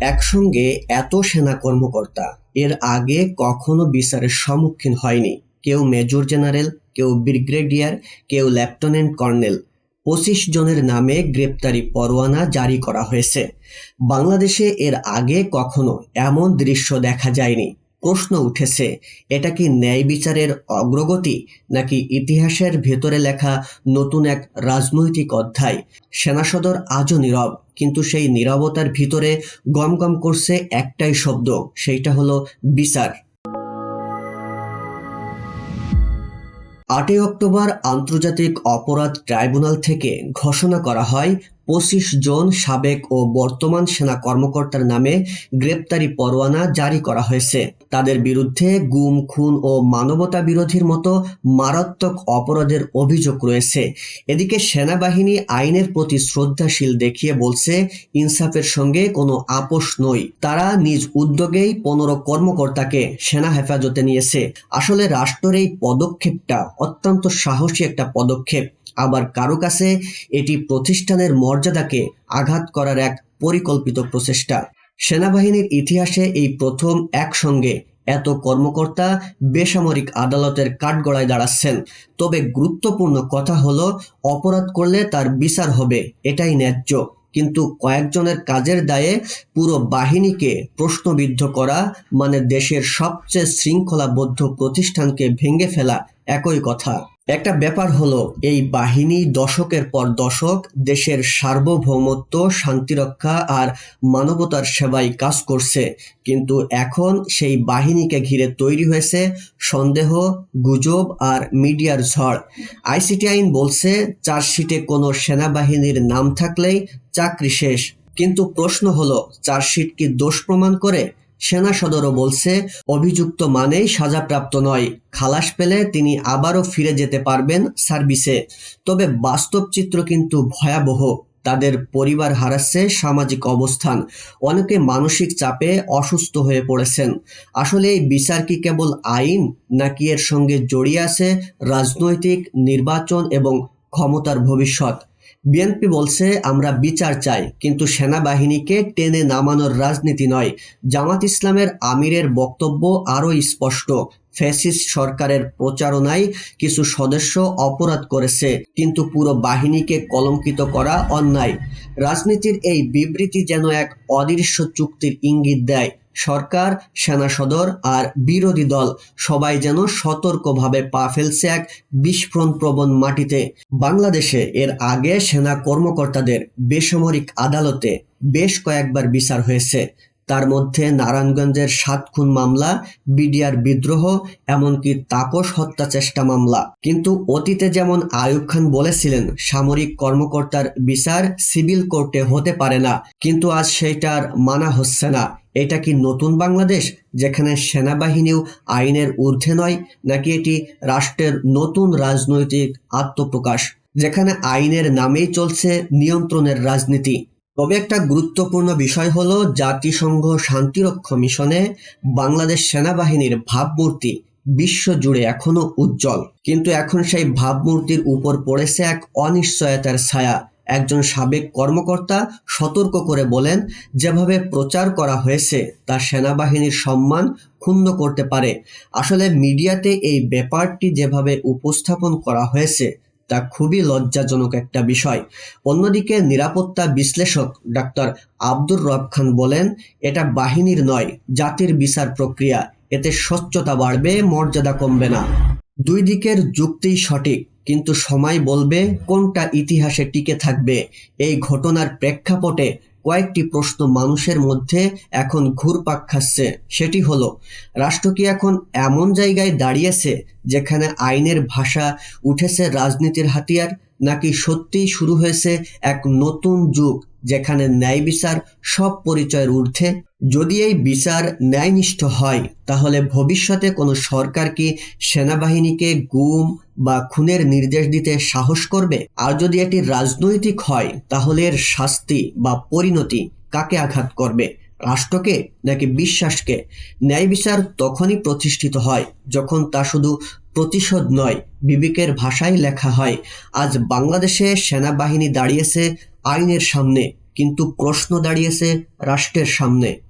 একসঙ্গে এত সেনা কর্মকর্তা, এর আগে কখনো বিচারের সম্মুখীন হয়নি। কেউ মেজর জেনারেল, কেউ ব্রিগেডিয়ার, কেউ লেফটেন্যান্ট কর্নেল, পঁচিশ জনের নামে গ্রেপ্তারি পরোয়ানা জারি করা হয়েছে। বাংলাদেশে এর আগে কখনো এমন দৃশ্য দেখা যায়নি। প্রশ্ন উঠেছে, এটা কি ন্যায় বিচারের অগ্রগতি নাকি ইতিহাসের ভেতরে লেখা নতুন এক রাজনৈতিক অধ্যায়? সেনাসদর আজও নীরব, কিন্তু সেই নীরবতার ভিতরে গম গম করছে একটাই শব্দ, সেইটা হলো বিচার। আটই অক্টোবর আন্তর্জাতিক অপরাধ ট্রাইব্যুনাল থেকে ঘোষণা করা হয় পঁচিশ জন সাবেক ও বর্তমান সেনা কর্মকর্তার নামে গ্রেপ্তারি পরোয়ানা জারি করা হয়েছে। তাদের বিরুদ্ধে গুম, খুন ও মানবতা বিরোধীর মতো মারাত্মক অপরাধের অভিযোগ রয়েছে। এদিকে সেনাবাহিনী আইনের প্রতি শ্রদ্ধাশীল দেখিয়ে বলছে, ইনসাফের সঙ্গে কোনো আপোষ নই। তারা নিজ উদ্যোগেই পনেরো কর্মকর্তাকে সেনা হেফাজতে নিয়েছে। আসলে রাষ্ট্রের এই পদক্ষেপটা অত্যন্ত সাহসী একটা পদক্ষেপ। আবার কারও কাছে এটি প্রতিষ্ঠানের মর্যাদাকে আঘাত করার এক পরিকল্পিত প্রচেষ্টা। সেনাবাহিনীর ইতিহাসে এই প্রথম একসঙ্গে এত কর্মকর্তা বেসামরিক আদালতের কাঠগড়ায় দাঁড়াচ্ছেন। তবে গুরুত্বপূর্ণ কথা হলো, অপরাধ করলে তার বিচার হবে, এটাই ন্যায্য। কিন্তু কয়েকজনের কাজের দায়ে পুরো বাহিনীকে প্রশ্নবিদ্ধ করা মানে দেশের সবচেয়ে শৃঙ্খলাবদ্ধ প্রতিষ্ঠানকে ভেঙে ফেলা, একই কথা। একটা ব্যাপার হলো, এই বাহিনী দশকের পর দশক দেশের সার্বভৌমত্ব, শান্তিরক্ষা আর মানবতার সেবায় কাজ করছে। কিন্তু এখন সেই বাহিনীকে ঘিরে তৈরি হয়েছে সন্দেহ, গুজব আর মিডিয়ার ঝড়। আইসিটি আইন বলছে চার্জশিটে কোনো সেনাবাহিনীর নাম থাকলেই চাকরি শেষ। কিন্তু প্রশ্ন হলো চার্জশিট কি দোষ প্রমাণ করে? সেনা সদরও বলছে, অভিযুক্ত মানেই সাজাপ্রাপ্ত নয়। খালাস পেলে তিনি আবারও ফিরে যেতে পারবেন সার্ভিসে। তবে বাস্তব চিত্র কিন্তু ভয়াবহ। তাদের পরিবার হারাচ্ছে সামাজিক অবস্থান। অনেকে মানসিক চাপে অসুস্থ হয়ে পড়েছেন। আসলে এই বিচার কি কেবল আইন, নাকি এর সঙ্গে জড়িয়ে আছে রাজনৈতিক, নির্বাচন এবং ক্ষমতার ভবিষ্যৎ? বিএনপি বলছে, আমরা বিচার চাই, কিন্তু সেনাবাহিনীকে টেনে নামানোর রাজনীতি নয়। জামাত ইসলামের আমিরের বক্তব্য আরও স্পষ্ট। ফ্যাসিস্ট সরকারের প্রচারণায় কিছু সদস্য অপরাধ করেছে, কিন্তু পুরো বাহিনীকে কলঙ্কিত করা অন্যায়। রাজনীতির এই বিবৃতি যেন এক অদৃশ্য চুক্তির ইঙ্গিত দেয়। সরকার, সেনা সদর আর বিরোধী দল সবাই যেন সতর্কভাবে পা ফেলছে এক বিস্ফোরণ প্রবণ মাটিতে। বাংলাদেশে এর আগে সেনা কর্মকর্তাদের বেসামরিক আদালতে বেশ কয়েকবার বিচার হয়েছে। তার মধ্যে নারায়ণগঞ্জের সাত খুন মামলা, বিডিআর বিদ্রোহ, এমনকি তাপস হত্যা চেষ্টা মামলা। কিন্তু অতীতে যেমন আয়ুব খান বলেছিলেন, সামরিক কর্মকর্তার বিচার সিভিল কোর্টে হতে পারে না। কিন্তু আজ সেইটার মানা হচ্ছে না। এটা কি নতুন বাংলাদেশ, যেখানে সেনাবাহিনীও আইনের ঊর্ধ্বে নয়, নাকি এটি রাষ্ট্রের নতুন রাজনৈতিক আত্মপ্রকাশ, যেখানে আইনের নামেই চলছে নিয়ন্ত্রণের রাজনীতি? তবে একটা গুরুত্বপূর্ণ বিষয় হলো জাতিসংঘ শান্তিরক্ষা মিশনে বাংলাদেশ সেনাবাহিনীর ভাবমূর্তি বিশ্ব জুড়ে এখনও উজ্জ্বল। কিন্তু এখন সেই ভাবমূর্তির উপর পড়েছে এক অনিশ্চয়তার ছায়া। একজন সাবেক কর্মকর্তা সতর্ক করে বলেন, যেভাবে প্রচার করা হয়েছে তা সেনাবাহিনীর সম্মান ক্ষুণ্ণ করতে পারে। আসলে মিডিয়াতে এই ব্যাপারটি যেভাবে উপস্থাপন করা হয়েছে তা খুবই লজ্জাজনক একটা বিষয়। অন্যদিকে নিরাপত্তা বিশ্লেষক ডাক্তার আব্দুর রব খান বলেন, এটা বাহিনীর নয়, জাতির বিচার প্রক্রিয়া। এতে স্বচ্ছতা বাড়বে, মর্যাদা কমবে না। দুই দিকের যুক্তি সঠিক, কিন্তু সময় বলবে কোনটা ইতিহাসে টিকে থাকবে। এই ঘটনার প্রেক্ষাপটে কয়েকটি প্রশ্ন মানুষের মধ্যে এখন ঘুরপাক খাচ্ছে। সেটি হলো, রাষ্ট্র কি এখন এমন জায়গায় দাঁড়িয়েছে যেখানে আইনের ভাষা উঠেছে রাজনীতির হাতিয়ার, নাকি সত্যিই শুরু হয়েছে এক নতুন যুগ যেখানে ন্যায় বিচার সব পরিচয়ের ঊর্ধ্বে? যদি এই বিচার ন্যায়নিষ্ঠ হয়, তাহলে ভবিষ্যতে কোনো সরকার কি সেনাবাহিনীকে গুম বা খুনের নির্দেশ দিতে সাহস করবে? আর যদি এটি রাজনৈতিক হয়, তাহলে এর শাস্তি বা পরিণতি কাকে আঘাত করবে? রাষ্ট্রকে নাকি বিশ্বাসকে? ন্যায় বিচার তখনই প্রতিষ্ঠিত হয় যখন তা শুধু প্রতিশোধ নয়, বিবেকের ভাষায় লেখা হয়। আজ বাংলাদেশে সেনাবাহিনী দাঁড়িয়েছে আইনের সামনে, কিন্তু প্রশ্ন দাঁড়িয়েছে রাষ্ট্রের সামনে।